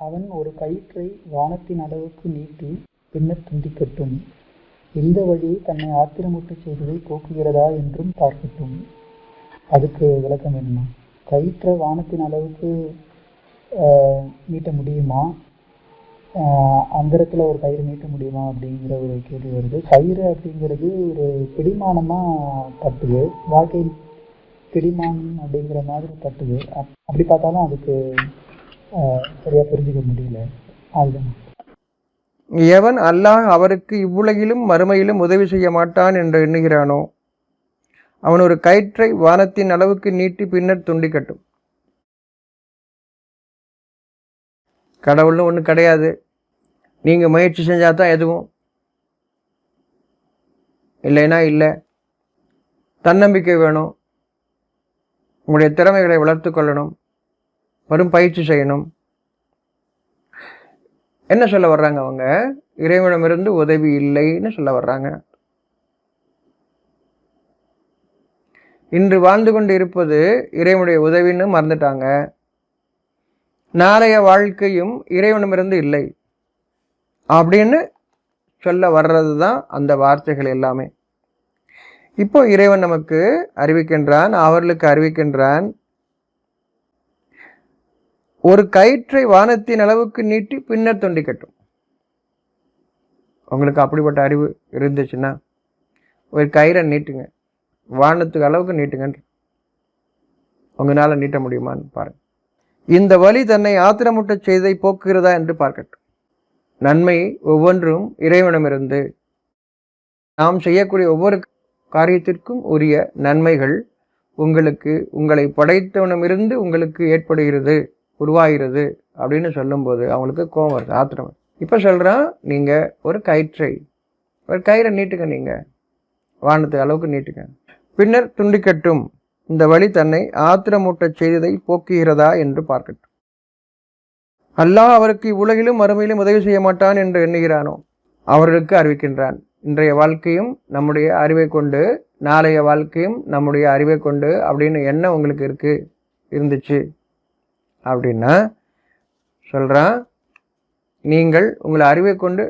அவன் ஒரு கயிற்றை வானத்தின் அளவுக்கு நீட்டி பின்னர் துண்டிக்கட்டும். இந்த வழி தன்னை ஆத்திரமுட்டு செய்ததை போக்குகிறதா என்றும் பார்க்கட்டும். அதுக்கு விளக்கம் வேணுமா? கயிற்றை வானத்தின் அளவுக்கு நீட்ட முடியுமா? ஆஹ், அந்தரத்துல ஒரு கயிறு நீட்ட முடியுமா அப்படிங்கிற ஒரு கேள்வி வருது. கயிறு அப்படிங்கிறது ஒரு பிடிமானமா தட்டுது. வாழ்க்கையில் பிடிமானம் அப்படிங்கிற மாதிரி தட்டுது. அப்- அப்படி பார்த்தாலும் அதுக்கு ஆஹ், சரியா புரிஞ்சுக்க முடியல. அதுதான். எவன் அல்லாஹ் அவருக்கு இவ்வுலகிலும் மறுமையிலும் உதவி செய்ய மாட்டான் என்று எண்ணுகிறானோ அவன் ஒரு கயிற்றை வானத்தின் அளவுக்கு நீட்டி பின்னர் துண்டிக்கட்டும் கடவுள்னு ஒன்று கிடையாது. நீங்கள் முயற்சி செஞ்சால் தான் எதுவும். இல்லைன்னா இல்லை. தன்னம்பிக்கை வேணும். உங்களுடைய திறமைகளை வளர்த்து கொள்ளணும். வரும் பயிற்சி செய்யணும். என்ன சொல்ல வர்றாங்க அவங்க? இறைவனிடமிருந்து உதவி இல்லைன்னு சொல்ல வர்றாங்க. இன்று வாழ்ந்து கொண்டு இருப்பது இறைவனுடைய உதவின்னு மறந்துட்டாங்க. நாளைய வாழ்க்கையும் இறைவனமிருந்து இல்லை. அப்படின்னு சொல்ல வர்றது தான் அந்த வார்த்தைகள் எல்லாமே. இப்போ இறைவன் நமக்கு அறிவிக்கின்றான் அவர்களுக்கு அறிவிக்கின்றான் ஒரு கயிற்றை வானத்தின் அளவுக்கு நீட்டி பின்னர் தொண்டிக்கட்டும் உங்களுக்கு அப்படிப்பட்ட அறிவு இருந்துச்சுன்னா ஒரு கயிறை நீட்டுங்க. வானத்துக்கு அளவுக்கு நீட்டுங்கன்ற. உங்களால் நீட்ட முடியுமான்னு பாருங்கள் இந்த வழி தன்னை ஆத்திரமுட்டச் செய்தை போக்குகிறதா என்று பார்க்கட்டும். நன்மை ஒவ்வொன்றும் இறைவனமிருந்து நாம் செய்யக்கூடிய ஒவ்வொரு காரியத்திற்கும் உரிய நன்மைகள் உங்களுக்கு உங்களை படைத்தவனமிருந்து உங்களுக்கு ஏற்படுகிறது. உருவாகிறது அப்படின்னு சொல்லும்போது அவங்களுக்கு கோவம் வருது ஆத்திரம். இப்போ சொல்கிறான் நீங்கள் ஒரு கயிற்றை ஒரு கயிறை நீட்டுங்க நீங்கள் வானத்து அளவுக்கு நீட்டுங்க. பின்னர் துண்டிக்கட்டும். இந்த வழி தன்னை ஆத்திரமூட்டச் செய்ததை போக்குகிறதா என்று பார்க்கட்டும். அல்லாஹ் அவருக்கு இவ்வுலகிலும் மறுமையிலும் உதவி செய்ய மாட்டான் என்று எண்ணுகிறானோ? அவர்களுக்கு அறிவிக்கின்றான். இன்றைய வாழ்க்கையும் நம்முடைய அறிவை கொண்டு நாளைய வாழ்க்கையும் நம்முடைய அறிவை கொண்டு அப்படின்னு என்ன உங்களுக்கு இருக்குது இருந்துச்சு. அப்படின்னா சொல்கிறான் நீங்கள் உங்களை அறிவை கொண்டு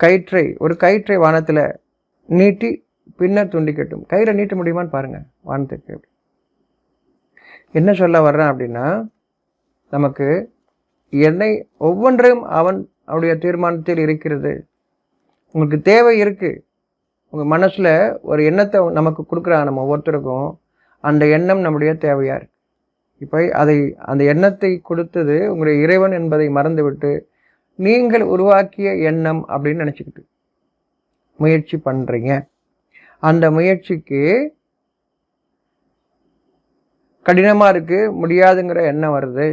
கயிற்றை ஒரு கயிற்றை வானத்தில் நீட்டி பின்னர் துண்டிக்கட்டும் கயிறை நீட்ட முடியுமான்னு பாருங்கள் வானத்துக்கு. என்ன சொல்ல வர்றேன் அப்படின்னா நமக்கு என்னை ஒவ்வொன்றையும் அவன் அவனுடைய தீர்மானத்தில் இருக்கிறது. உங்களுக்கு தேவை இருக்குது உங்கள் மனசில் ஒரு எண்ணத்தை நமக்கு கொடுக்குறான் நம்ம ஒவ்வொருத்தருக்கும். அந்த எண்ணம் நம்முடைய தேவையாக இருக்குது இப்போ அதை அந்த எண்ணத்தை கொடுத்தது உங்களுடைய இறைவன் என்பதை மறந்துவிட்டு நீங்கள் உருவாக்கிய எண்ணம் அப்படின்னு நினச்சிக்கிட்டு முயற்சி பண்ணுறீங்க அந்த முயற்சிக்கு கடினமாக இருக்குது முடியாதுங்கிற எண்ணம் வருது.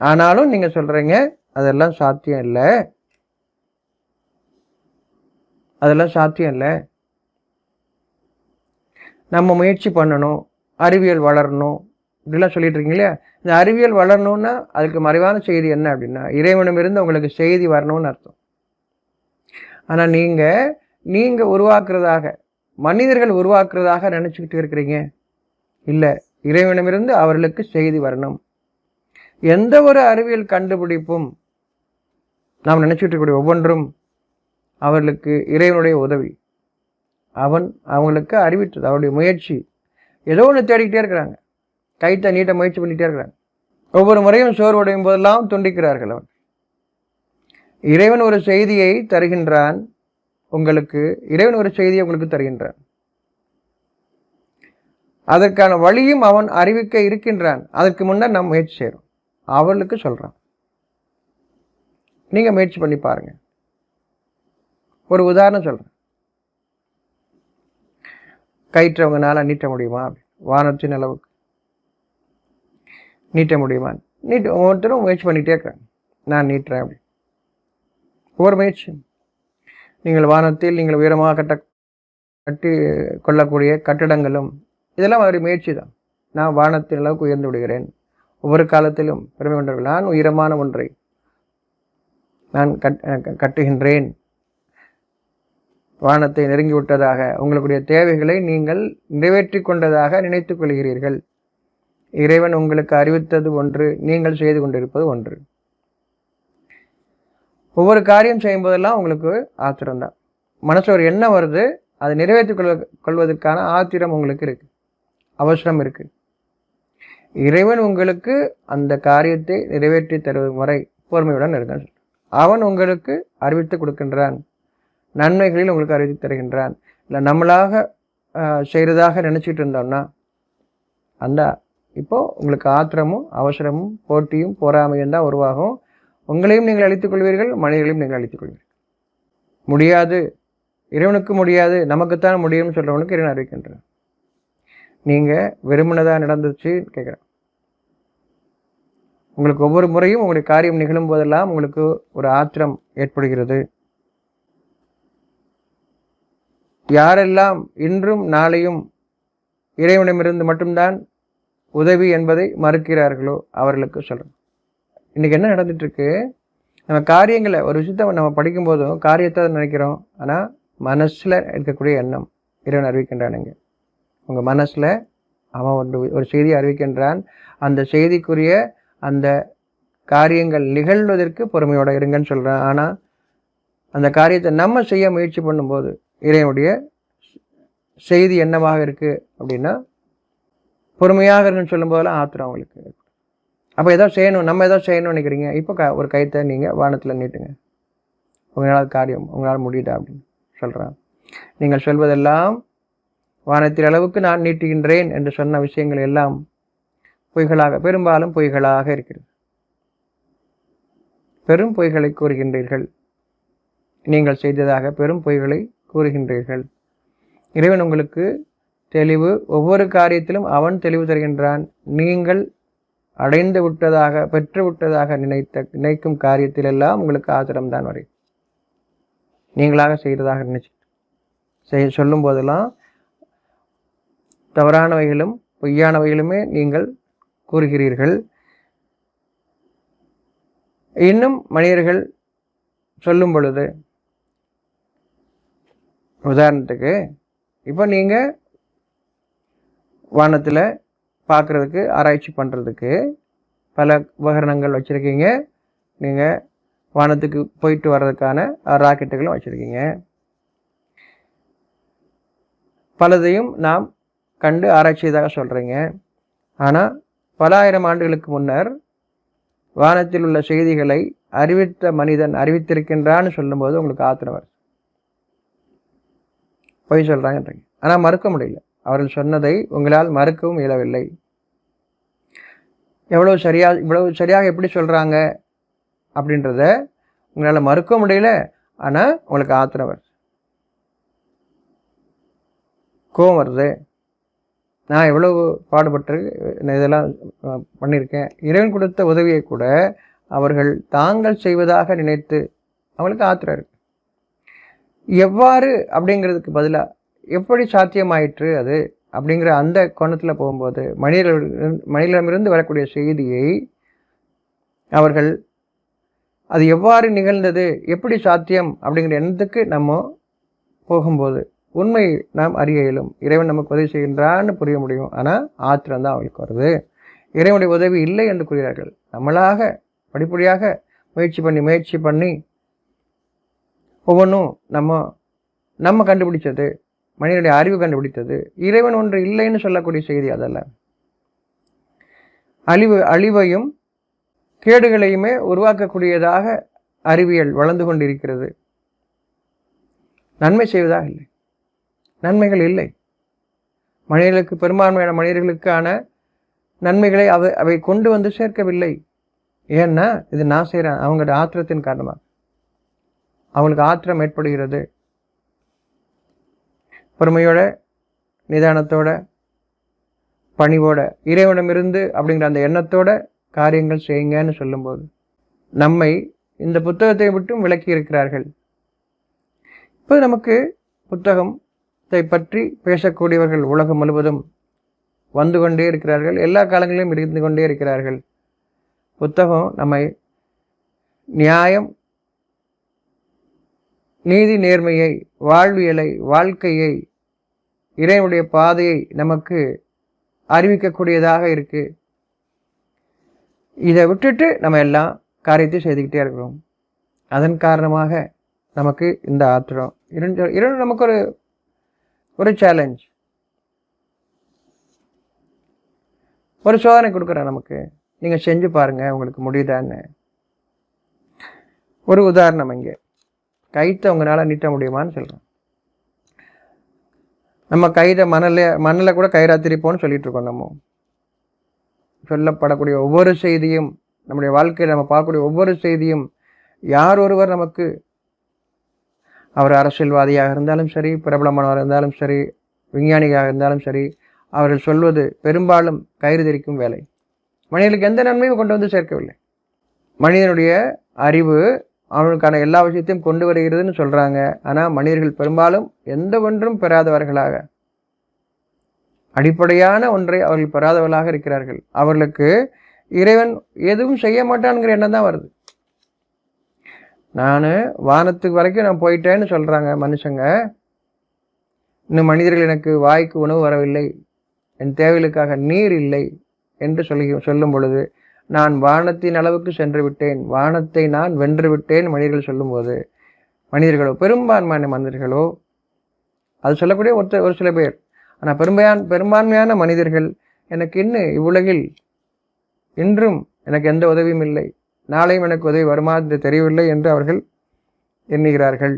ஆனாலும் நீங்கள் சொல்கிறீங்க அதெல்லாம் சாத்தியம் இல்லை. அதெல்லாம் சாத்தியம் இல்லை. நம்ம முயற்சி பண்ணணும். அறிவியல் வளரணும். இப்படிலாம் சொல்லிட்டு இருக்கீங்களே இந்த அறிவியல் வளரணும்னா அதுக்கு மறைவான செய்தி என்ன அப்படின்னா இறைவனமிருந்து உங்களுக்கு செய்தி வரணும்னு அர்த்தம். ஆனால் நீங்கள் நீங்கள் உருவாக்குறதாக மனிதர்கள் உருவாக்குறதாக நினச்சிக்கிட்டு இருக்கிறீங்க? இல்லை இறைவனமிருந்து அவர்களுக்கு செய்தி வரணும். எந்த ஒரு அறிவியல் கண்டுபிடிப்பும் நாம் நினச்சிட்டு இருக்கக்கூடிய ஒவ்வொன்றும் அவர்களுக்கு இறைவனுடைய உதவி. அவன் அவங்களுக்கு அறிவித்தது அவருடைய முயற்சி. ஏதோ ஒன்று தேடிக்கிட்டே இருக்கிறாங்க. கைத்தை நீட்ட முயற்சி பண்ணிகிட்டே இருக்கிறாங்க. ஒவ்வொரு முறையும் சோர்வடையும் போதெல்லாம் துண்டிக்கிறார்கள் அவன் இறைவன் ஒரு செய்தியை தருகின்றான் உங்களுக்கு இறைவன் ஒரு செய்தியை உங்களுக்கு தருகின்றான். அதற்கான வழியும் அவன் அறிவிக்க இருக்கின்றான். அதற்கு முன்னர் நாம் முயற்சி செய்கிறோம். அவளுக்கு சொல்கிறான் நீங்கள் முயற்சி பண்ணி பாருங்கள் ஒரு உதாரணம் சொல்கிறேன் கயிற்றை நீட்ட முடியுமா? அப்படி வானத்தின் அளவுக்கு நீட்ட முடியுமா? நீட்ட ஒவ்வொருத்தரும் முயற்சி பண்ணிகிட்டே இருக்கிறாங்க. நான் நீட்டுறேன் அப்படி. ஒவ்வொரு முயற்சி நீங்கள் வானத்தில் நீங்கள் உயரமாக கட்ட கட்டி கொள்ளக்கூடிய கட்டிடங்களும் இதெல்லாம் ஒரு முயற்சி தான். நான் வானத்தின் அளவுக்கு உயர்ந்து விடுகிறேன். ஒவ்வொரு காலத்திலும் பெருமை கொண்டவர்கள். நான் உயரமான ஒன்றை நான் கட் கட்டுகின்றேன். வானத்தை நெருங்கி விட்டதாக உங்களுடைய தேவைகளை நீங்கள் நிறைவேற்றி கொண்டதாக நினைத்து கொள்கிறீர்கள். இறைவன் உங்களுக்கு அறிவித்தது ஒன்று நீங்கள் செய்து கொண்டிருப்பது ஒன்று. ஒவ்வொரு காரியம் செய்யும் போதெல்லாம் உங்களுக்கு ஆத்திரம் தான் மனசில் ஒரு எண்ணம் வருது அதை நிறைவேற்றிக் கொள்வ கொள்வதற்கான ஆத்திரம் உங்களுக்கு இருக்கு. அவசரம் இருக்கு. இறைவன் உங்களுக்கு அந்த காரியத்தை நிறைவேற்றி தருவது முறை பொறுமையுடன் இருக்க அவன் உங்களுக்கு அறிவித்து கொடுக்கின்றான். நன்மைகளில் உங்களுக்கு அறிவித்து தருகின்றான். இல்லை நம்மளாக செய்கிறதாக நினச்சிட்டு இருந்தோம்னா அந்த இப்போது உங்களுக்கு ஆத்திரமும் அவசரமும் போட்டியும் போராமையும் தான் உருவாகும். உங்களையும் நீங்கள் அழித்துக் கொள்வீர்கள் மனிதர்களையும் நீங்கள் அழித்துக் கொள்வீர்கள் முடியாது. இறைவனுக்கு முடியாது. நமக்குத்தான் முடியும்னு சொல்கிறவனுக்கு இறைவன் அறிவிக்கின்றான். நீங்கள் வெறுமனதாக நடந்துச்சு கேட்குறேன் உங்களுக்கு ஒவ்வொரு முறையும் உங்களுடைய காரியம் நிகழும் போதெல்லாம் உங்களுக்கு ஒரு ஆத்திரம் ஏற்படுகிறது. யாரெல்லாம் இன்றும் நாளையும் இறைவனிடமிருந்து மட்டும்தான் உதவி என்பதை மறுக்கிறார்களோ அவர்களுக்கு சொல்கிறோம் இன்றைக்கி என்ன நடந்துட்டுருக்கு? நம்ம காரியங்களை ஒரு விஷயத்தை நம்ம படிக்கும்போதும் காரியத்தை நினைக்கிறோம். ஆனால் மனசில் இருக்கக்கூடிய எண்ணம் இறைவன் அறிவிக்கின்றானுங்க. உங்கள் மனசில் அவன் ஒன்று ஒரு செய்தியை அறிவிக்கின்றான். அந்த செய்திக்குரிய அந்த காரியங்கள் நிகழ்வதற்கு பொறுமையோடு இருங்கன்னு சொல்கிறான் ஆனால் அந்த காரியத்தை நம்ம செய்ய முயற்சி பண்ணும்போது இறைவனுடைய செய்தி என்னவாக இருக்குது அப்படின்னா பொறுமையாக இருக்குன்னு சொல்லும்போதெல்லாம் ஆத்திரம் அவங்களுக்கு அப்போ ஏதோ செய்யணும் நம்ம ஏதோ செய்யணும்னு நினைக்கிறீங்க இப்போ க ஒரு கைத்தை நீங்கள் வானத்தில் நீட்டுங்க. உங்களால் காரியம் உங்களால் முடியுதா அப்படின்னு சொல்கிறான் நீங்கள் சொல்வதெல்லாம் வானத்தின் அளவுக்கு நான் நீட்டுகின்றேன் என்று சொன்ன விஷயங்கள் எல்லாம் பொய்களாக பெரும்பாலும் பொய்களாக இருக்கிறது. பெரும் பொய்களை கூறுகின்றீர்கள். நீங்கள் செய்ததாக பெரும் பொய்களை கூறுகின்றீர்கள். இறைவன் உங்களுக்கு தெளிவு ஒவ்வொரு காரியத்திலும் அவன் தெளிவு தருகின்றான். நீங்கள் அடைந்து விட்டதாக பெற்று விட்டதாக நினைத்த நினைக்கும் காரியத்திலெல்லாம் உங்களுக்கு ஆத்திரம்தான் வரை. நீங்களாக செய்கிறதாக நினைச்சு செய் சொல்லும் போதெல்லாம் தவறானவைகளும் பொய்யானவைகளுமே நீங்கள் கூறுகிறீர்கள். இன்னும் மனிதர்கள் சொல்லும் பொழுது உதாரணத்துக்கு இப்போ நீங்கள் வானத்தில் பார்க்குறதுக்கு ஆராய்ச்சி பண்ணுறதுக்கு பல உபகரணங்கள் வச்சுருக்கீங்க. நீங்கள் வானத்துக்கு போயிட்டு வர்றதுக்கான ராக்கெட்டுகளும் வச்சுருக்கீங்க. பலதையும் நாம் கண்டு ஆராய்ச்சியதாக சொல்கிறீங்க ஆனால் பல ஆயிரம் ஆண்டுகளுக்கு முன்னர் வானத்தில் உள்ள செய்திகளை அறிவித்த மனிதன் அறிவித்திருக்கின்றான்னு சொல்லும்போது உங்களுக்கு ஆத்திரம் வருது. பொய் சொல்கிறாங்கன்றாங்க ஆனால் மறுக்க முடியல. அவர்கள் சொன்னதை உங்களால் மறுக்கவும் இயலவில்லை. எவ்வளோ சரியாக இவ்வளவு சரியாக எப்படி சொல்கிறாங்க அப்படின்றத உங்களால் மறுக்க முடியல. ஆனால் உங்களுக்கு ஆத்திரம் வருது. கோவம் வருது. நான் எவ்வளவு பாடுபட்டு நான் இதெல்லாம் பண்ணியிருக்கேன். இறைவன் கொடுத்த உதவியை கூட அவர்கள் தாங்கள் செய்வதாக நினைத்து அவங்களுக்கு ஆத்திரம் இருக்கு. எவ்வாறு அப்படிங்கிறதுக்கு பதிலாக எப்படி சாத்தியமாயிற்று அது அப்படிங்கிற அந்த கோணத்தில் போகும்போது மனிதர்கள் மனிதனிடமிருந்து வரக்கூடிய செய்தியை அவர்கள் அது எவ்வாறு நிகழ்ந்தது எப்படி சாத்தியம் அப்படிங்கிற எண்ணத்துக்கு நம்ம போகும்போது உண்மை நாம் அறிய இயலும். இறைவன் நமக்கு உதவி செய்கின்றான்னு புரிய முடியும். ஆனால் ஆத்திரம் தான் அவளுக்கு வருது. இறைவனுடைய உதவி இல்லை என்று கூறுகிறார்கள். நம்மளாக படிப்படியாக முயற்சி பண்ணி முயற்சி பண்ணி ஒவ்வொன்றும் நம்ம நம்ம கண்டுபிடிச்சது மனிதனுடைய அறிவு கண்டுபிடித்தது இறைவன் ஒன்று இல்லைன்னு சொல்லக்கூடிய செய்தி அதல்ல. அழிவு அழிவையும் கேடுகளையுமே உருவாக்கக்கூடியதாக அறிவியல் வளர்ந்து கொண்டிருக்கிறது. நன்மை செய்வதாக இல்லை. நன்மைகள் இல்லை. மனிதர்களுக்கு பெரும்பான்மையான மனிதர்களுக்கான நன்மைகளை அவை அவை கொண்டு வந்து சேர்க்கவில்லை. ஏன்னா இது நான் செய்கிறேன் அவங்களோட ஆத்திரத்தின் காரணமாக அவங்களுக்கு ஆத்திரம் ஏற்படுகிறது. பொறுமையோட நிதானத்தோட பணிவோட இறைவனமிருந்து அப்படிங்கிற அந்த எண்ணத்தோட காரியங்கள் செய்யுங்கன்னு சொல்லும்போது நம்மை இந்த புத்தகத்தை விட்டும் விளக்கி இருக்கிறார்கள். இப்போ நமக்கு புத்தகத்தை பற்றி பேசக்கூடியவர்கள் உலகம் முழுவதும் வந்து கொண்டே இருக்கிறார்கள். எல்லா காலங்களிலும் இருந்து கொண்டே இருக்கிறார்கள். புத்தகம் நம்மை நியாயம் நீதி நேர்மையை வாழ்வியலை வாழ்க்கையை இறைவனுடைய பாதையை நமக்கு அறிவிக்கக்கூடியதாக இருக்குது இதை விட்டுட்டு நம்ம எல்லாம் காரியத்தை செய்துக்கிட்டே இருக்கிறோம். அதன் காரணமாக நமக்கு இந்த ஆத்திரம். இரண்டு இரண்டு நமக்கு ஒரு ஒரு சேலஞ்ச் ஒரு சோதனை கொடுக்குறேன் நமக்கு. நீங்கள் செஞ்சு பாருங்கள் உங்களுக்கு முடியுதான்னு. ஒரு உதாரணம் இங்கே. கயிற்றை உங்களால் நீட்ட முடியுமான்னு சொல்கிறேன் நம்ம கைதை மணல மண்ணில் கூட கயிறாக திரிப்போம்னு சொல்லிகிட்ருக்கோம் நம்ம. சொல்லப்படக்கூடிய ஒவ்வொரு செய்தியும் நம்முடைய வாழ்க்கையில் நம்ம பார்க்கக்கூடிய ஒவ்வொரு செய்தியும் யார் ஒருவர் நமக்கு அவர் அரசியல்வாதியாக இருந்தாலும் சரி பிரபலமானவர் இருந்தாலும் சரி விஞ்ஞானியாக இருந்தாலும் சரி அவர்கள் சொல்வது பெரும்பாலும் கயிறு திரிக்கும் வேலை. மனிதனுக்கு எந்த நன்மையும் கொண்டு வந்து சேர்க்கவில்லை. மனிதனுடைய அறிவு அவர்களுக்கான எல்லா விஷயத்தையும் கொண்டு வருகிறதுன்னு சொல்கிறாங்க ஆனால் மனிதர்கள் பெரும்பாலும் எந்த ஒன்றும் பெறாதவர்களாக அடிப்படையான ஒன்றை அவர்கள் பெறாதவர்களாக இருக்கிறார்கள். அவர்களுக்கு இறைவன் எதுவும் செய்ய மாட்டான்ங்கிற எண்ணம் தான் வருது. நான் வானத்துக்கு வரைக்கும் நான் போயிட்டேன்னு சொல்கிறாங்க மனுஷங்க. இன்னும் மனிதர்கள் எனக்கு வாய்க்கு உணவு வரவில்லை. என் தேவைகளுக்காக நீர் இல்லை என்று சொல்லி சொல்லும் பொழுது நான் வானத்தின் அளவுக்கு சென்று விட்டேன் வானத்தை நான் வென்று விட்டேன் மனிதர்கள் சொல்லும்போது. மனிதர்களோ பெரும்பான்மையான மனிதர்களோ அது சொல்லக்கூடிய ஒருத்தர் ஒரு சில பேர். ஆனால் பெரும்பான் பெரும்பான்மையான மனிதர்கள் எனக்கு இன்னும் இவ்வுலகில் இன்றும் எனக்கு எந்த உதவியும் இல்லை. நாளையும் எனக்கு உதவி வருமா என்று தெரியவில்லை என்று அவர்கள் எண்ணுகிறார்கள்.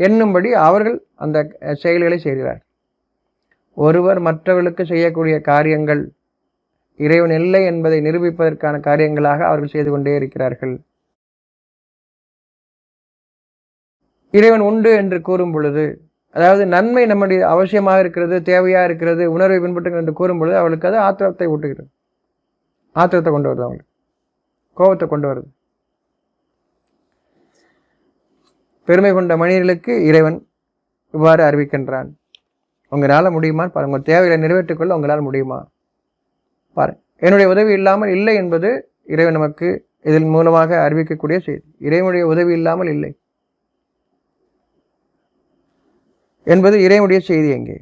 எண்ணும்படி அவர்கள் அந்த செயல்களை செய்கிறார் ஒருவர் மற்றவர்களுக்கு செய்யக்கூடிய காரியங்கள் இறைவன் இல்லை என்பதை நிரூபிப்பதற்கான காரியங்களாக அவர்கள் செய்து கொண்டே இருக்கிறார்கள். இறைவன் உண்டு என்று கூறும் பொழுது அதாவது நன்மை நம்முடைய அவசியமாக இருக்கிறது தேவையாக இருக்கிறது உணர்வை பின்பற்றுங்கள் என்று கூறும் பொழுது அவளுக்கு அது ஆத்திரத்தை ஊட்டுகிறது. ஆத்திரத்தை கொண்டு வருது அவங்களுக்கு கோபத்தை கொண்டு வருது. பெருமை கொண்ட மனிதர்களுக்கு இறைவன் இவ்வாறு அறிவிக்கின்றான். உங்களால் முடியுமா? பாருங்க உங்கள் தேவைகளை நிறைவேற்றிக்கொள்ள உங்களால் முடியுமா? பாருங்கள் என்னுடைய உதவி இல்லாமல் இல்லை என்பது இறைவன் நமக்கு இதன் மூலமாக அறிவிக்கக்கூடிய செய்தி. இறைவனுடைய உதவி இல்லாமல் இல்லை. என்பது இறைவனுடைய செய்தி எங்கே?